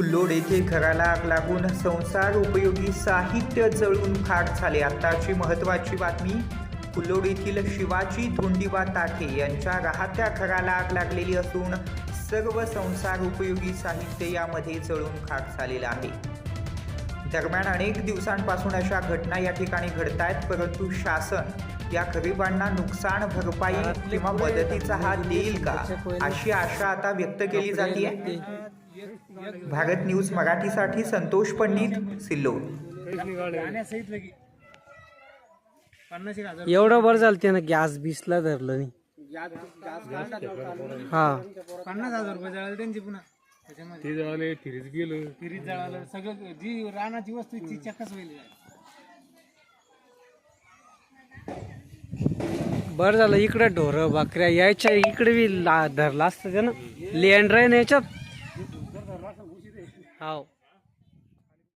फुल्लोड येथे घराला आग लागून संसार उपयोगी साहित्य जळून खाक झाले. आत्ताची महत्त्वाची बातमी फुल्लोड येथील शिवाजी धोंडीबा ताठे यांच्या राहत्या घराला आग लागलेली असून सर्व संसार उपयोगी साहित्य यामध्ये जळून खाक झालेलं आहे. दरम्यान अनेक दिवसांपासून अशा घटना या ठिकाणी घडत आहेत परंतु शासन या गरिबांना नुकसान भरपाई किंवा मदतीचा हात देईल का? अशी आशा आता व्यक्त केली जाते भारत न्यूज मराठीसाठी संतोष पंडित सिल्लोड हजार एवढं बरं चालते ना गॅस बिसला धरलं नाही. हा. पन्नास हजार रुपये जळाले त्यांची पुन्हा. त्याच्यामध्ये ते जळाले फिरीत गेलो. जळालं. सगळं जी रानाची वस्तू ती चक्कच होईल. बरं झालं इकडे ढोर बकऱ्या यायच्या इकडे बी ला धरला असतं त्यानं. लेंड राहीन याच्यात? हो